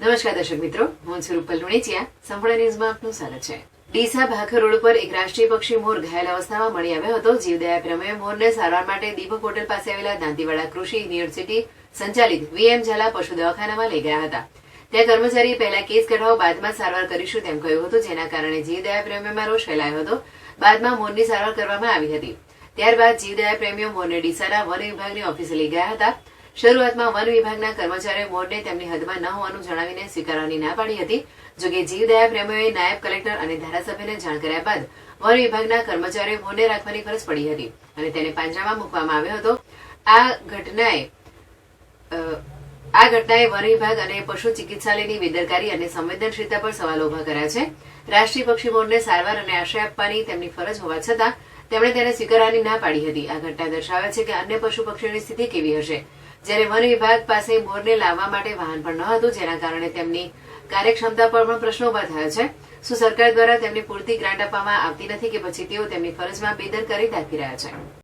નમસ્કાર દર્શક મિત્રો, હું છું રૂપલ લુણીચિયા. સંપૂર્ણ ન્યૂઝમાં આપનું સ્વાગત છે. ડીસા ભાખર રોડ ઉપર એક રાષ્ટ્રીય પક્ષી મોર ઘાયલ અવસ્થામાં મળી આવ્યો હતો જીવદયા પ્રમેય મોરને સારવાર માટે દીપક હોટલ પાસે આવેલા દાંતીવાડા કૃષિ યુનિવર્સિટી સંચાલિત વીએમ ઝાલા પશુ દવાખાનામાં લઈ ગયા હતા. ત્યાં કર્મચારીએ પહેલા કેસ કઢાવો, બાદમાં સારવાર કરીશું તેમ કહ્યું હતું, જેના કારણે જીવદયા પ્રેમીમાં રોષ ફેલાયો હતો. બાદમાં મોરની સારવાર કરવામાં આવી હતી. ત્યારબાદ જીવદયા પ્રેમીઓ મોરને ડીસાના વન વિભાગની ઓફિસે લઈ ગયા હતા. શરૂઆતમાં વન વિભાગના કર્મચારીઓ બોર્ડને તેમની હદમાં ન હોવાનું જણાવીને સ્વીકારવાની ના પાડી હતી. જોકે જીવદયા પ્રેમીઓએ નાયબ કલેક્ટર અને ધારાસભ્યને જાણ કર્યા બાદ વન વિભાગના કર્મચારીઓ બોર્ડને રાખવાની ફરજ પડી હતી અને તેને પાંજરામાં મૂકવામાં આવ્યો હતો. આ ઘટનાએ આ ઘટનાએ વન વિભાગ અને પશુ ચિકિત્સાલયની બેદરકારી અને સંવેદનશીલતા પર સવાલો ઊભા કર્યા છે. રાષ્ટ્રીય પક્ષી બોર્ડને સારવાર અને આશ્રય આપવાની તેમની ફરજ હોવા છતાં તેમણે તેને સ્વીકારવાની ના પાડી હતી. આ ઘટના દર્શાવે છે કે અન્ય પશુ પક્ષીઓની સ્થિતિ કેવી હશે? જ્યારે વન વિભાગ પાસે મોરને લાવવા માટે વાહન પણ ન હતું, જેના કારણે તેમની કાર્યક્ષમતા પર પણ પ્રશ્નો ઊભા થયા છે. શું સરકાર દ્વારા તેમને પૂરતી ગ્રાન્ટ આપવામાં આવતી નથી કે પછી તેઓ તેમની ફરજમાં બેદરકારી દાખવી રહ્યા છે?